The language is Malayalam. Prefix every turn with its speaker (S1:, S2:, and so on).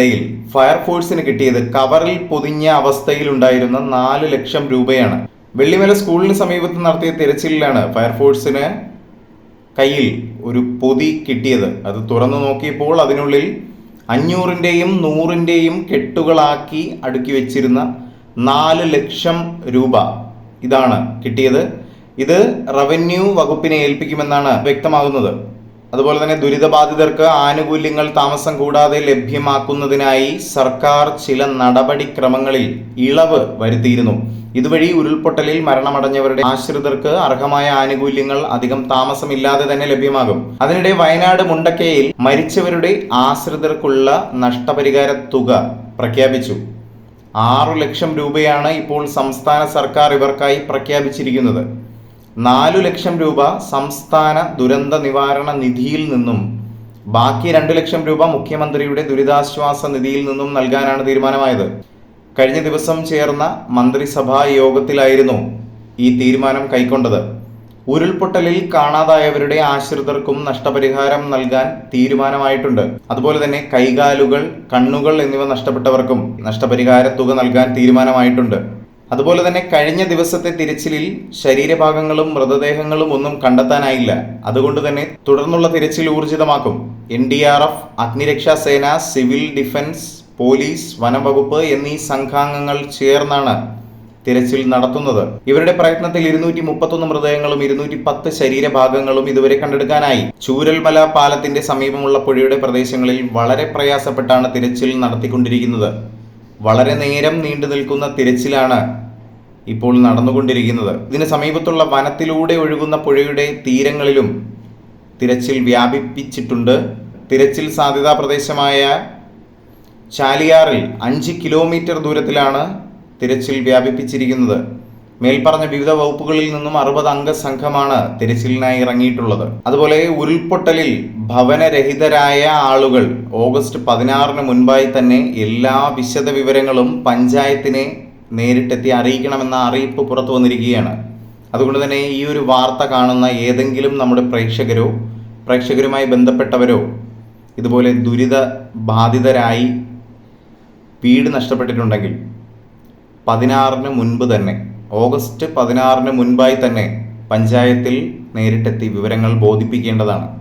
S1: തിരച്ചിലിനിടയിൽ ഫയർഫോഴ്സിന് കിട്ടിയത് കവറിൽ പൊതിഞ്ഞ അവസ്ഥയിലുണ്ടായിരുന്ന നാല് ലക്ഷം രൂപയാണ്. വെള്ളിമല സ്കൂളിന് സമീപത്ത് നടത്തിയ തിരച്ചിലിലാണ് ഫയർഫോഴ്സിന് കയ്യിൽ ഒരു പൊതി കിട്ടിയത്. അത് തുറന്നു നോക്കിയപ്പോൾ അതിനുള്ളിൽ അഞ്ഞൂറിന്റെയും നൂറിന്റെയും കെട്ടുകളാക്കി അടുക്കി വെച്ചിരുന്ന നാല് ലക്ഷം രൂപ ഇതാണ് കിട്ടിയത്. ഇത് റവന്യൂ വകുപ്പിനെ ഏൽപ്പിക്കുമെന്നാണ് വ്യക്തമാകുന്നത്. അതുപോലെ തന്നെ ദുരിതബാധിതർക്ക് ആനുകൂല്യങ്ങൾ താമസം കൂടാതെ ലഭ്യമാക്കുന്നതിനായി സർക്കാർ ചില നടപടിക്രമങ്ങളിൽ ഇളവ് വരുത്തിയിരുന്നു. ഇതുവഴി ഉരുൾപൊട്ടലിൽ മരണമടഞ്ഞവരുടെ ആശ്രിതർക്ക് അർഹമായ ആനുകൂല്യങ്ങൾ അധികം താമസമില്ലാതെ തന്നെ ലഭ്യമാകും. അതിനിടെ വയനാട് മുണ്ടക്കയിൽ മരിച്ചവരുടെ ആശ്രിതർക്കുള്ള നഷ്ടപരിഹാര തുക പ്രഖ്യാപിച്ചു. ആറു ലക്ഷം രൂപയാണ് ഇപ്പോൾ സംസ്ഥാന സർക്കാർ ഇവർക്കായി പ്രഖ്യാപിച്ചിരിക്കുന്നത്. നാലു ലക്ഷം രൂപ സംസ്ഥാന ദുരന്ത നിവാരണ നിധിയിൽ നിന്നും ബാക്കി രണ്ട് ലക്ഷം രൂപ മുഖ്യമന്ത്രിയുടെ ദുരിതാശ്വാസ നിധിയിൽ നിന്നും നൽകാനാണ് തീരുമാനമായത്. കഴിഞ്ഞ ദിവസം ചേർന്ന മന്ത്രിസഭാ യോഗത്തിലായിരുന്നു ഈ തീരുമാനം കൈക്കൊണ്ടത്. ഉരുൾപൊട്ടലിൽ കാണാതായവരുടെ ആശ്രിതർക്കും നഷ്ടപരിഹാരം നൽകാൻ തീരുമാനമായിട്ടുണ്ട്. അതുപോലെ തന്നെ കൈകാലുകൾ കണ്ണുകൾ എന്നിവ നഷ്ടപ്പെട്ടവർക്കും നഷ്ടപരിഹാര തുക നൽകാൻ തീരുമാനമായിട്ടുണ്ട്. അതുപോലെ തന്നെ കഴിഞ്ഞ ദിവസത്തെ തിരച്ചിലിൽ ശരീരഭാഗങ്ങളും മൃതദേഹങ്ങളും ഒന്നും കണ്ടെത്താനായില്ല. അതുകൊണ്ട് തന്നെ തുടർന്നുള്ള തിരച്ചിൽ ഊർജിതമാക്കും. എൻ ഡി ആർ എഫ് അഗ്നിരക്ഷാ സേന സിവിൽ ഡിഫൻസ് പോലീസ് വനംവകുപ്പ് എന്നീ സംഘാംഗങ്ങൾ ചേർന്നാണ് തിരച്ചിൽ നടത്തുന്നത്. ഇവരുടെ പ്രയത്നത്തിൽ ഇരുന്നൂറ്റി മുപ്പത്തൊന്ന് മൃതദേഹങ്ങളും ഇരുന്നൂറ്റി പത്ത് ശരീരഭാഗങ്ങളും ഇതുവരെ കണ്ടെടുക്കാനായി. ചൂരൽമല പാലത്തിന്റെ സമീപമുള്ള പുഴയുടെ പ്രദേശങ്ങളിൽ വളരെ പ്രയാസപ്പെട്ടാണ് തിരച്ചിൽ നടത്തിക്കൊണ്ടിരിക്കുന്നത്. വളരെ നേരം നീണ്ടു നിൽക്കുന്ന തിരച്ചിലാണ് ഇപ്പോൾ നടന്നുകൊണ്ടിരിക്കുന്നത്. ഇതിന് സമീപത്തുള്ള വനത്തിലൂടെ ഒഴുകുന്ന പുഴയുടെ തീരങ്ങളിലും തിരച്ചിൽ വ്യാപിപ്പിച്ചിട്ടുണ്ട്. തിരച്ചിൽ സാധ്യതാ പ്രദേശമായ ചാലിയാറിൽ അഞ്ച് കിലോമീറ്റർ ദൂരത്തിലാണ് തിരച്ചിൽ വ്യാപിപ്പിച്ചിരിക്കുന്നത്. മേൽപ്പറഞ്ഞ വിവിധ വകുപ്പുകളിൽ നിന്നും അറുപത് അംഗ സംഘമാണ് തിരച്ചിലിനായി ഇറങ്ങിയിട്ടുള്ളത്. അതുപോലെ ഉരുൾപൊട്ടലിൽ ഭവനരഹിതരായ ആളുകൾ ഓഗസ്റ്റ് പതിനാറിന് മുൻപായി തന്നെ എല്ലാ വിശദ വിവരങ്ങളും പഞ്ചായത്തിനെ നേരിട്ടെത്തി അറിയിക്കണമെന്ന അറിയിപ്പ് പുറത്തു വന്നിരിക്കുകയാണ്. അതുകൊണ്ട് തന്നെ ഈ ഒരു വാർത്ത കാണുന്ന ഏതെങ്കിലും നമ്മുടെ പ്രേക്ഷകരോ പ്രേക്ഷകരുമായി ബന്ധപ്പെട്ടവരോ ഇതുപോലെ ദുരിത ബാധിതരായി വീട് നഷ്ടപ്പെട്ടിട്ടുണ്ടെങ്കിൽ പതിനാറിന് മുൻപ് തന്നെ ഓഗസ്റ്റ് പതിനാറിന് മുൻപായി തന്നെ പഞ്ചായത്തിൽ നേരിട്ടെത്തി വിവരങ്ങൾ ബോധിപ്പിക്കേണ്ടതാണ്.